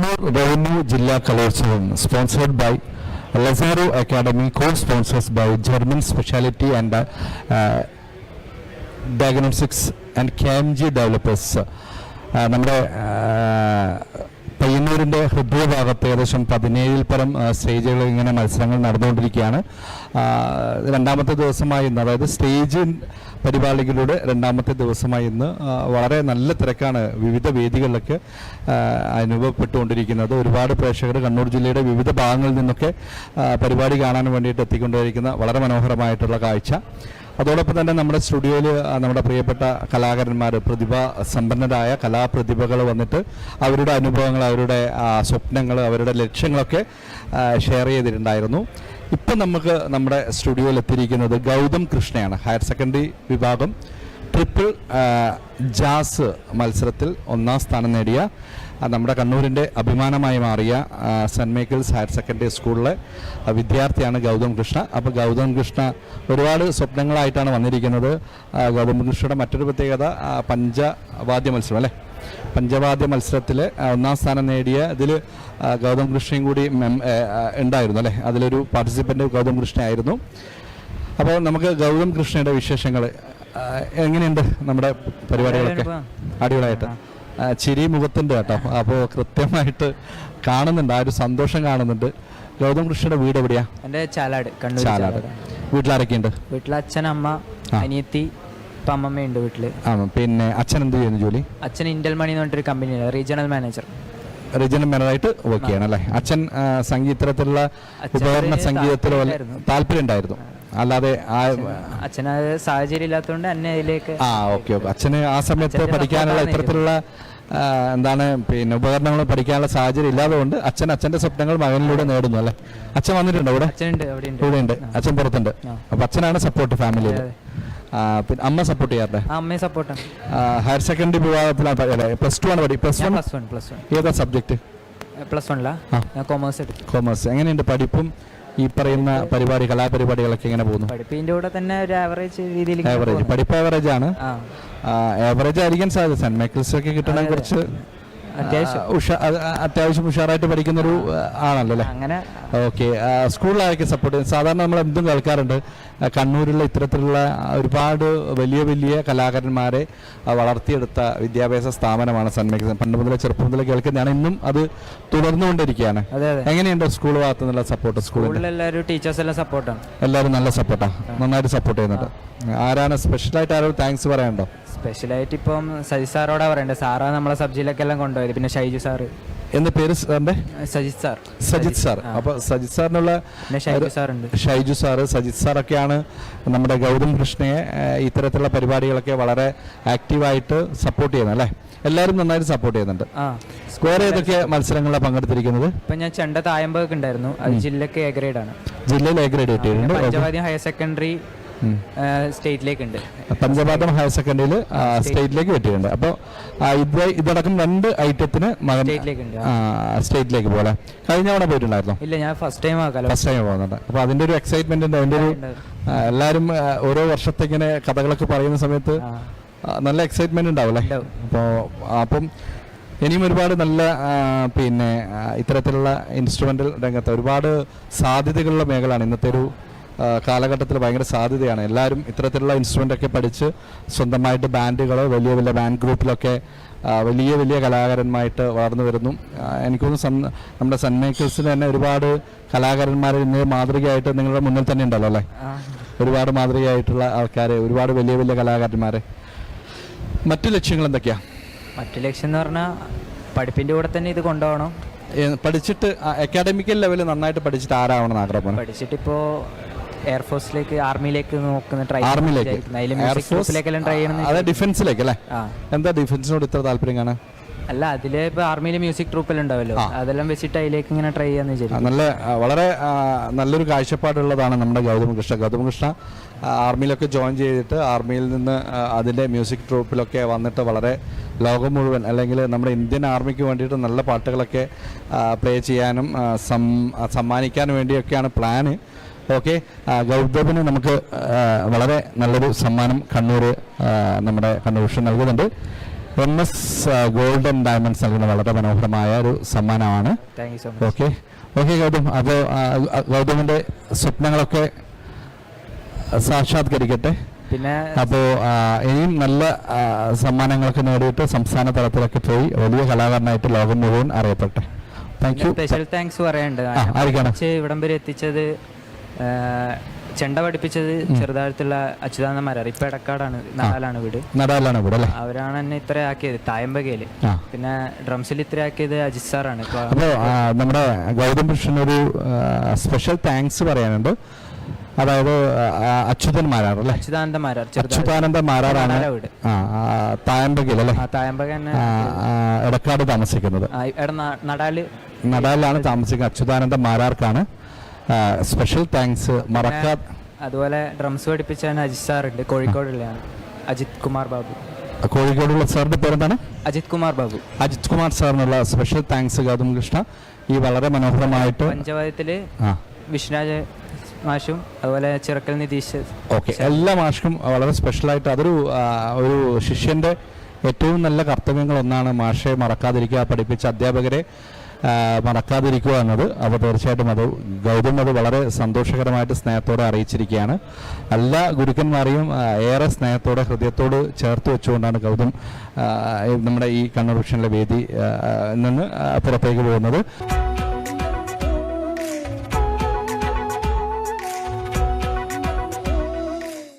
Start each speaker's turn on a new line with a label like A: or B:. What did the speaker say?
A: Kannur revenue ജില്ലാ Kalolsavam sponsored by Lazaro academy co sponsors by German speciality and diagnostics and K M G developers നമ്മുടെ ആ, പയ്യന്നൂരിന്റെ ഹൃദയഭാഗത്ത് ഏകദേശം പതിനേഴിൽ പരം സ്റ്റേജുകൾ ഇങ്ങനെ മത്സരങ്ങൾ നടന്നുകൊണ്ടിരിക്കുകയാണ്. രണ്ടാമത്തെ ദിവസമായി ഇന്ന് അതായത് സ്റ്റേജ് പരിപാടികളുടെ രണ്ടാമത്തെ ദിവസമായി ഇന്ന് വളരെ നല്ല തിരക്കാണ് വിവിധ വേദികളിലൊക്കെ അനുഭവപ്പെട്ടുകൊണ്ടിരിക്കുന്നത്. ഒരുപാട് പ്രേക്ഷകർ കണ്ണൂർ ജില്ലയുടെ വിവിധ ഭാഗങ്ങളിൽ നിന്നൊക്കെ പരിപാടി കാണാൻ വേണ്ടിയിട്ട് എത്തിക്കൊണ്ടിരിക്കുന്ന വളരെ മനോഹരമായിട്ടുള്ള കാഴ്ച. അതോടൊപ്പം തന്നെ നമ്മുടെ സ്റ്റുഡിയോയിൽ നമ്മുടെ പ്രിയപ്പെട്ട കലാകാരന്മാർ പ്രതിഭ സമ്പന്നരായ കലാപ്രതിഭകൾ വന്നിട്ട് അവരുടെ അനുഭവങ്ങൾ അവരുടെ സ്വപ്നങ്ങൾ അവരുടെ ലക്ഷ്യങ്ങളൊക്കെ ഷെയർ ചെയ്തിട്ടുണ്ടായിരുന്നു. ഇപ്പം നമുക്ക് നമ്മുടെ സ്റ്റുഡിയോയിൽ എത്തിയിരിക്കുന്നത് ഗൗതം കൃഷ്ണയാണ് ഹയർ സെക്കൻഡറി വിഭാഗം. ട്രിപ്പിൾ ജാസ് മത്സരത്തിൽ ഒന്നാം സ്ഥാനം നേടിയ നമ്മുടെ കണ്ണൂരിന്റെ അഭിമാനമായി മാറിയ saint saint Michael's higher secondary സ്കൂളിലെ വിദ്യാർത്ഥിയാണ് ഗൗതം കൃഷ്ണ. അപ്പോൾ ഗൗതം കൃഷ്ണ ഒരുപാട് സ്വപ്നങ്ങളായിട്ടാണ് വന്നിരിക്കുന്നത്. ഗൗതം കൃഷ്ണയുടെ മറ്റൊരു പ്രത്യേകത പഞ്ചവാദ്യ മത്സരം അല്ലേ? പഞ്ചവാദ്യ മത്സരത്തിൽ ഒന്നാം സ്ഥാനം നേടിയ ഇതിൽ ഗൗതം കൃഷ്ണയും കൂടി മെം- ഉണ്ടായിരുന്നു അല്ലേ? അതിലൊരു പാർട്ടിസിപ്പന്റ് ഗൗതം കൃഷ്ണയായിരുന്നു അപ്പോൾ നമുക്ക് ഗൗതം കൃഷ്ണയുടെ വിശേഷങ്ങൾ എങ്ങനെയുണ്ട് നമ്മുടെ പരിപാടികളൊക്കെ? അടിപൊളിയായിട്ട്. ചിരി മുഖത്തുണ്ട് കേട്ടോ. അപ്പോൾ കൃത്യമായിട്ട് കാണുന്നുണ്ട്. ആ ഒരു സന്തോഷം കാണുന്നുണ്ട്. ഗൗതം കൃഷ്ണയുടെ വീട് എവിടെയാ?
B: എന്റെ ചാലാട് കണ്ണൂർ
A: ചാലാട്. വീട്ടിലാരൊക്കെയുണ്ട്?
B: വീട്ടിൽ അച്ഛൻ അമ്മ. അനിയത്തി ഇപ്പം അമ്മമ്മയുണ്ട് വീട്ടിൽ.
A: ആ പിന്നെ അച്ഛൻ എന്ത് ചെയ്യുന്നു ജോലി?
B: അച്ഛൻ ഇന്റൽ മണി എന്ന് പറഞ്ഞിട്ടൊരു കമ്പനിയാണ് റീജിയണൽ മാനേജർ.
A: റീജിയണൽ മാനേജറായിട്ട് വർക്ക് ചെയ്യണം അല്ലേ? അച്ഛൻ സംഗീതത്തിലുള്ള ഉപകരണ
B: സംഗീതത്തിലുള്ള
A: താല്പര്യം ഉണ്ടായിരുന്നു. അല്ലാതെ
B: അച്ഛന് സാഹചര്യം ഇല്ലാത്തതുകൊണ്ട് അന്നെ ഇതിലേക്ക്
A: ആ ഓക്കെ ഓക്കെ. അച്ഛന് ആ സമയത്ത് പഠിക്കാനുള്ള ഇത്തരത്തിലുള്ള എന്താണ് പിന്നെ ഉപകരണങ്ങൾ പഠിക്കാനുള്ള സാഹചര്യം കൊണ്ട് അച്ഛൻ അച്ഛന്റെ സ്വപ്നങ്ങൾ മകനിലൂടെ നേടുന്നു അല്ലെ? അച്ഛൻ വന്നിട്ടുണ്ടോ ഇവിടെ? ഇവിടെ ഉണ്ട്. അച്ഛൻ പുറത്തുണ്ട്. അപ്പൊ അച്ഛനാണ് സപ്പോർട്ട് ഫാമിലിയിൽ പിന്നെ അമ്മ സപ്പോർട്ട് ചെയ്യാറുണ്ട്.
B: അമ്മയെ സപ്പോർട്ട്
A: ഹയർ സെക്കൻഡറി വിഭാഗത്തിലാണ് പ്ലസ് ടു ആണ് പഠി plus one
B: plus one plus one
A: ഏതാ സബ്ജക്ട്
B: പ്ലസ് വണ്ണിലാ
A: കോമേഴ്സ്
B: ഞാൻ കൊമേഴ്സ് എടുത്തു.
A: കോമേഴ്സ് എങ്ങനെയുണ്ട് പഠിപ്പും? ഈ പറയുന്ന പരിപാടി കലാപരിപാടികളൊക്കെ എങ്ങനെ പോകുന്നു.
B: പഠിപ്പിന്റെ കൂടെ തന്നെ ഒരു ആവറേജ് രീതിയിൽ
A: ആവറേജ് പഠിപ്പ് ആവറേജ് ആണ്. ആവറേജ് ആയിരിക്കാൻ സാധ്യത. സെന്റ് മൈക്കിൾസ് ഒക്കെ കിട്ടണം. കുറച്ച്.
B: അത്യാവശ്യം.
A: ഉഷാറായിട്ട് പഠിക്കുന്ന ഒരു ആണല്ലോ അല്ലേ
B: അങ്ങനെ.
A: ഓക്കെ സ്കൂളിലായിരിക്കും സപ്പോർട്ട് ചെയ്യുന്നത്? സാധാരണ നമ്മൾ എന്തും കേൾക്കാറുണ്ട്. കണ്ണൂരിലെ കണ്ണൂരിലുള്ള ഇത്തരത്തിലുള്ള ഒരുപാട് വലിയ വലിയ കലാകാരന്മാരെ വളർത്തിയെടുത്ത വിദ്യാഭ്യാസ സ്ഥാപനമാണ് സന്മേഖ പണ്ട് മുതലേ ചെറുപ്പം മുതലേ കേൾക്കുന്നതാണ്. ഇന്നും അത് തുടർന്നുകൊണ്ടിരിക്കുകയാണ്. എങ്ങനെയുണ്ട് സ്കൂൾ ഭാഗത്തു നിന്നുള്ള സപ്പോർട്ട് സ്കൂളിൽ
B: എല്ലാവരും ടീച്ചേഴ്സ് എല്ലാം സപ്പോർട്ടാണ്
A: എല്ലാവരും നല്ല സപ്പോർട്ടാണ് നന്നായിട്ട് സപ്പോർട്ട് ചെയ്യുന്നുണ്ട്. ആരാണ് സ്പെഷ്യലായിട്ട് ആരോട് താങ്ക്സ് പറയാനുണ്ടോ?
B: സ്പെഷ്യലായിട്ട് ഇപ്പം സജിത് സാറോടാ പറയണ്ടത് സാറാണ് നമ്മളെ സബ്ജിയിലൊക്കെ എല്ലാം കൊണ്ടുപോയത്. പിന്നെ ഷൈജു സാറ്.
A: എന്ന് പേര് സാറിന്റെ
B: സജിത് സാർ.
A: സജിത് സാർ. അപ്പൊ സജിത് സാറിനുള്ള
B: ഷൈജു സാറുണ്ട്.
A: ഷൈജു സാറ് സജിത് സാറൊക്കെയാണ് നമ്മുടെ ഗൗതം കൃഷ്ണയെ ഇത്തരത്തിലുള്ള പരിപാടികളൊക്കെ വളരെ ആക്റ്റീവായിട്ട് സപ്പോർട്ട് ചെയ്യുന്നത് അല്ലേ? എല്ലാവരും നന്നായിട്ട് സപ്പോർട്ട് ചെയ്യുന്നുണ്ട്. വേറെ ഏതൊക്കെ മത്സരങ്ങളിലാണ് പങ്കെടുത്തിരിക്കുന്നത്?
B: ഇപ്പൊ ഞാൻ ചെണ്ട തായമ്പൊക്കെ ഉണ്ടായിരുന്നു. അത് ജില്ലക്ക് എ ഗ്രേഡ് ആണ്.
A: ജില്ലയിൽ എ ഗ്രേഡ് കിട്ടിയിട്ടുണ്ട്.
B: Panchavadyam higher secondary. സ്റ്റേറ്റിലേക്ക് ഉണ്ട്
A: പഞ്ചപാദം ഹയർ സെക്കൻഡറിയിൽ സ്റ്റേറ്റിലേക്ക് പറ്റിയിട്ടുണ്ട് അപ്പോൾ ഇത് ഇതടക്കം രണ്ട് ഐറ്റത്തിന് മകൻ
B: സ്റ്റേറ്റിലേക്ക്
A: പോലെ. കഴിഞ്ഞ അവിടെ പോയിട്ടുണ്ടായിരുന്നോ?
B: ഇല്ല ഞാൻ ഫസ്റ്റ് ടൈം
A: ഫസ്റ്റ് ടൈം പോകുന്നുണ്ട്. അപ്പോൾ അതിന്റെ ഒരു എക്സൈറ്റ്മെന്റ് ഉണ്ട് അതിന്റെ ഒരു എല്ലാവരും ഓരോ വർഷത്തെ ഇങ്ങനെ കഥകളൊക്കെ പറയുന്ന സമയത്ത് നല്ല എക്സൈറ്റ്മെന്റ്
B: ഉണ്ടാവില്ലേ.
A: അപ്പോൾ അപ്പം ഇനിയും ഒരുപാട് നല്ല പിന്നെ ഇത്തരത്തിലുള്ള ഇൻസ്ട്രുമെന്റൽ രംഗത്ത് ഒരുപാട് സാധ്യതകളുള്ള മേഖലയാണ് ഇന്നത്തെ ഒരു കാലഘട്ടത്തിൽ ഭയങ്കര സാധ്യതയാണ്. എല്ലാവരും ഇത്തരത്തിലുള്ള ഇൻസ്ട്രുമെന്റ് ഒക്കെ പഠിച്ച് സ്വന്തമായിട്ട് ബാൻഡുകളോ വലിയ വലിയ ബാൻഡ് ഗ്രൂപ്പിലൊക്കെ വലിയ വലിയ കലാകാരന്മാരായിട്ട് വളർന്നു വരുന്നു. എനിക്കൊന്ന് എനിക്ക് തോന്നുന്നു സൺ നമ്മുടെ സൺമേക്കേഴ്സിന് തന്നെ ഒരുപാട് കലാകാരന്മാർ ഇന്ന് മാതൃകയായിട്ട് നിങ്ങളുടെ മുന്നിൽ തന്നെ ഉണ്ടല്ലോ അല്ലേ? ഒരുപാട് മാതൃകയായിട്ടുള്ള ആൾക്കാർ ഒരുപാട് വലിയ വലിയ കലാകാരന്മാർ മറ്റു ലക്ഷ്യങ്ങൾ എന്തൊക്കെയാ?
B: മറ്റു ലക്ഷ്യം എന്ന് പറഞ്ഞാൽ പഠിപ്പിന്റെ കൂടെ തന്നെ ഇത് കൊണ്ടുപോകണം.
A: പഠിച്ചിട്ട് അക്കാഡമിക്കൽ ലെവലിൽ നന്നായിട്ട് പഠിച്ചിട്ട് ആരാവണം ആഗ്രഹം
B: പഠിച്ചിട്ടിപ്പോ എയർഫോഴ്സിലേക്ക് ആർമിയിലേക്ക് നോക്കുന്ന ട്രൈ
A: ആർമിയിലേക്ക്
B: എയർഫോഴ്സിലേക്കെല്ലാം ട്രൈ ചെയ്യണം
A: അതെ ഡിഫൻസിലേക്ക് അല്ലേ? എന്താ ഡിഫൻസിനോട് ഇത്ര താല്പര്യം കാണാൻ?
B: അല്ല അതിൽ ഇപ്പൊ ആർമിയിൽ മ്യൂസിക് ട്രൂപ്പെല്ലാം ഉണ്ടാവല്ലോ. അതെല്ലാം വെച്ചിട്ട് അതിലേക്ക് ഇങ്ങനെ ട്രൈ ചെയ്യാന്ന് വിചാരിച്ചു
A: നല്ല വളരെ നല്ലൊരു കാഴ്ചപ്പാടുള്ളതാണ് നമ്മുടെ ഗൗതമ കൃഷ്ണ. ഗൗതമ കൃഷ്ണ ആർമിയിലൊക്കെ ജോയിൻ ചെയ്തിട്ട് ആർമിയിൽ നിന്ന് അതിന്റെ മ്യൂസിക് ട്രൂപ്പിലൊക്കെ വന്നിട്ട് വളരെ ലോകം മുഴുവൻ അല്ലെങ്കിൽ നമ്മുടെ ഇന്ത്യൻ ആർമിക്ക് വേണ്ടിയിട്ട് നല്ല പാട്ടുകളൊക്കെ പ്ലേ ചെയ്യാനും സമ്മാനിക്കാനും വേണ്ടിയൊക്കെയാണ് പ്ലാന് ഓക്കെ. ഗൗതമിന് നമുക്ക് വളരെ നല്ലൊരു സമ്മാനം കണ്ണൂർ നമ്മുടെ കണ്ണൂർ വിഷൻ നൽകുന്നുണ്ട്. എം എസ് ഗോൾഡൻ ഡയമണ്ട്സ് നൽകുന്ന വളരെ മനോഹരമായ ഒരു സമ്മാനമാണ്. ഓക്കെ. ഓക്കെ ഗൗതം. അപ്പോൾ ഗൗതമിന്റെ സ്വപ്നങ്ങളൊക്കെ സാക്ഷാത്കരിക്കട്ടെ.
B: പിന്നെ
A: അപ്പോൾ ഇനിയും നല്ല സമ്മാനങ്ങളൊക്കെ നേടിയിട്ട് സംസ്ഥാന തലത്തിലൊക്കെ പോയി വലിയ കലാകാരനായിട്ട് ലോകം മുഴുവൻ അറിയപ്പെട്ടെ. താങ്ക് യു
B: സ്പെഷ്യൽ താങ്ക്സ് പറയാനുണ്ട് ഇവിടം വരെ എത്തിച്ചത് ചെണ്ട പഠിപ്പിച്ചത് ചെറുതാഴത്തുള്ള അച്യുതാനന്ദമാരാണ് ഇപ്പൊ എടക്കാടാണ് നടാലാണ് വീട്.
A: നടാലാണ് വീട് അല്ലേ?
B: അവരാണ് എന്നെ ഇത്ര ആക്കിയത്.
A: തായമ്പകയിൽ.
B: പിന്നെ ഡ്രംസിൽ ഇത്ര ആക്കിയത് അജിത് സാറാണ്.
A: അപ്പോൾ നമ്മുടെ ഗൗതം കൃഷ്ണൻ ഒരു സ്പെഷ്യൽ താങ്ക്സ് പറയാനുണ്ട്. അതായത് അച്യുതന്മാരാണ് അച്യുതൻ മാരാർ അല്ലേ
B: അച്യുതാനന്ദന്മാരാർ ചെറുതാഴ്
A: അച്യുതാനന്ദ മാരാറാണ് തായമ്പകയിൽ അല്ലേ?
B: തായമ്പക
A: എടക്കാട് താമസിക്കുന്നത്.
B: നടാൽ.
A: നടാലിലാണ് താമസിക്കുന്നത്. അച്യുതാനന്ദ മാരാർക്കാണ് സ്പെഷ്യൽ താങ്ക്സ് മറക്കാ
B: അതുപോലെ ഡ്രംസ് പഠിപ്പിച്ച അജിത് സാർ ഉണ്ട് കോഴിക്കോടുള്ളതാണ് അജിത് കുമാർ ബാബു.
A: കോഴിക്കോടുള്ള സാറിന്റെ പേരെന്താണ്?
B: അജിത് കുമാർ ബാബു.
A: അജിത് കുമാർ സാറിനുള്ള സ്പെഷ്യൽ താങ്ക്സ് ഗൗതം കൃഷ്ണ. ഈ വളരെ മനോഹരമായിട്ട് പഞ്ചവാദത്തിൽ
B: വിഷ്ണുരാജ് മാഷും അതുപോലെ ചിറക്കൽ നിതീഷ്
A: ഓക്കെ എല്ലാ മാഷ്ക്കും വളരെ സ്പെഷ്യലായിട്ട് അതൊരു ഒരു ശിഷ്യന്റെ ഏറ്റവും നല്ല കർത്തവ്യങ്ങൾ ഒന്നാണ് മാഷെ മറക്കാതിരിക്കുക പഠിപ്പിച്ച അധ്യാപകരെ. മറക്കാതിരിക്കുക എന്നത് അപ്പോൾ തീർച്ചയായിട്ടും അത് ഗൗതം അത് വളരെ സന്തോഷകരമായിട്ട് സ്നേഹത്തോടെ അറിയിച്ചിരിക്കുകയാണ്. എല്ലാ ഗുരുക്കന്മാരെയും ഏറെ സ്നേഹത്തോടെ ഹൃദയത്തോട് ചേർത്ത് വെച്ചുകൊണ്ടാണ് ഗൗതം നമ്മുടെ ഈ കണ്ണൂർ വേദി നിന്ന് പുറത്തേക്ക് പോകുന്നത്.